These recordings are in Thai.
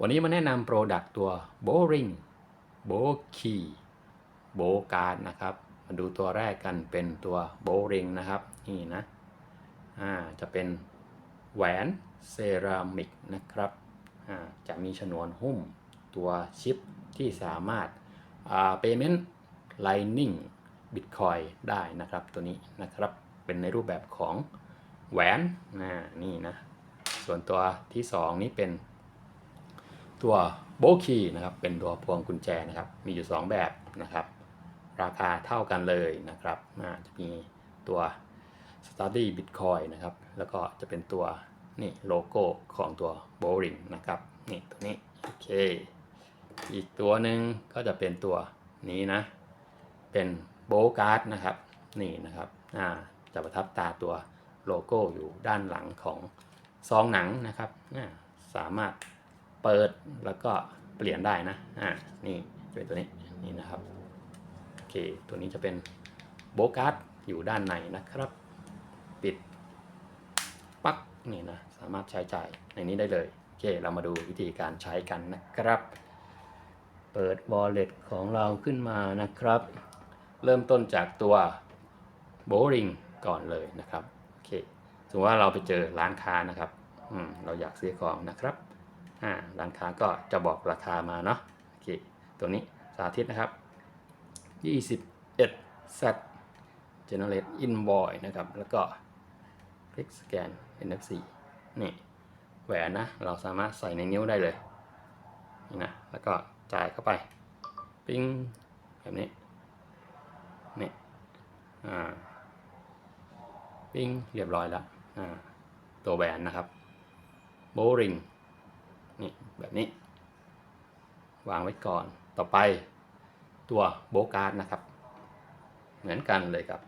วันนี้มาแนะนำโปรดักต์ตัว Boring b o k e y b o g a r d นะครับ มาดูตัวแรกกันเป็นตัว Boring นะครับ นี่นะ อ่า จะเป็นแหวนเซรามิกนะครับ อ่า จะมีฉนวนหุ้มตัวชิปที่สามารถ อ่า payment lightning bitcoin ได้นะครับ ตัวนี้นะครับ เป็นในรูปแบบของแหวนนะนี่นะ ส่วนตัวที่ 2 นี้เป็น ตัวโบคีนะครับเป็นตัวพวงกุญแจนะครับมีอยู่ 2 แบบนะครับ ราคาเท่ากันเลยนะครับจะมีตัว Study Bitcoin นะครับแล้วก็จะเป็นตัวนี่โลโก้ของตัว Boring นะครับนี่ตัวนี้โอเคอีกตัวหนึ่งก็จะเป็นตัวนี้นะ เป็นโบการ์ดนะครับนี่นะครับจะประทับตาตัวโลโก้อยู่ด้านหลังของซองหนังนะครับสามารถ เปิดแล้วก็เปลี่ยนได้นะ อ่า นี่จะเป็นตัวนี้ นี่นะครับ โอเค ตัวนี้จะเป็นโบการ์ดอยู่ด้านในนะครับ ปิด ปักนี่นะ สามารถใช้จ่ายในนี้ได้เลย โอเค เรามาดูวิธีการใช้กันนะครับ เปิด wallet ของเราขึ้นมานะครับ เริ่มต้นจากตัว Boring ก่อนเลยนะครับ โอเค สมมติว่าเราไปเจอร้านค้านะครับ อืม เราอยากซื้อของนะครับ อ่าร้านค้าก็จะบอกราคามาเนาะโอเคตัวนี้สาธิตนะครับ 21 set generate invoice นะครับ แล้วก็คลิกสแกน NFC นี่แหวนนะ เราสามารถใส่ในนิ้วได้เลยนี่นะแล้วก็จ่ายเข้าไป ปิ้งแบบนี้นี่อ่าปิ้งเรียบร้อยแล้วอ่าตัวแหวนนะครับ โบริง นี่แบบนี้ วางไว้ก่อนต่อไปตัวโบการ์ดนะครับ เหมือนกันเลยครับ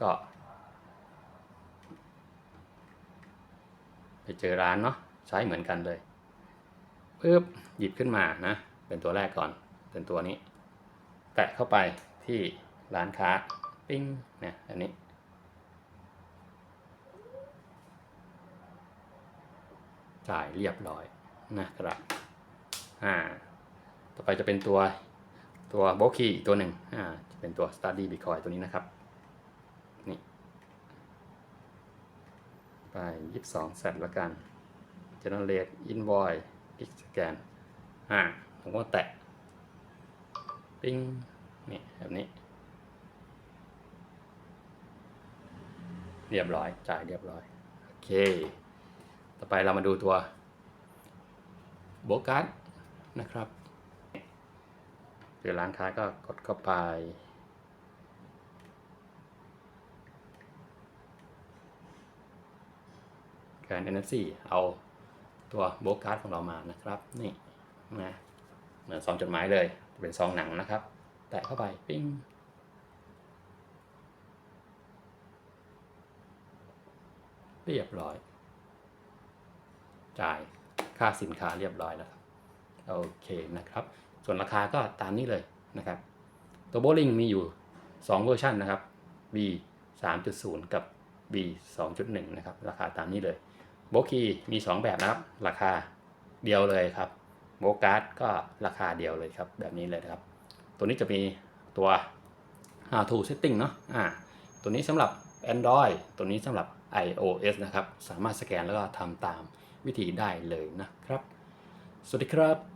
ก็ ไปเจอร้านเนาะใช้เหมือนกันเลยปึ๊บหยิบขึ้นมานะ เป็นตัวแรกก่อน เป็นตัวนี้ แตะเข้าไปที่ร้านค้า ปิ้งเนี่ยอันนี้ จ่ายเรียบร้อย นะครับอ่าต่อไปจะเป็นตัวตัวโบคีอีกตัวหนึ่งอ่าจะเป็นตัว study bitcoin ตัวนี้นะครับ นี่ ไปยี่สิบสองเซตแล้วกัน generate invoice คลิกสแกนอ่าผมก็แตะปิ้งนี่แบบนี้ เรียบร้อย จ่ายเรียบร้อย โอเค ต่อไปเรามาดูตัว โบกัสนะครับเจอร้านค้าก็กดเข้าไปแกน NFC เอาตัวโบกัสของเรามานะครับ นี่นะเหมือนซองจดหมายเลย เป็นซองหนังนะครับ แตะเข้าไป ปิ้งเรียบร้อย จ่าย ค่าสินค้าเรียบร้อยแล้วครับโอเคนะครับ ส่วนราคาก็ตามนี้เลยนะครับ ตัวโบลิงมีอยู่ 2 เวอร์ชันนะครับ B 3.0 กับ B 2.1 นะครับ ราคาตามนี้เลยโบคีมี 2 แบบนะครับ ราคาเดียวเลยครับโบการ์ดก็ราคาเดียวเลยครับ แบบนี้เลยนะครับ ตัวนี้จะมีตัว how to setting เนาะอ่าตัวนี้สำหรับ Android ตัวนี้สำหรับ iOS นะครับ สามารถสแกนแล้วก็ทำตามวิธีได้เลยนะครับ สวัสดีครับ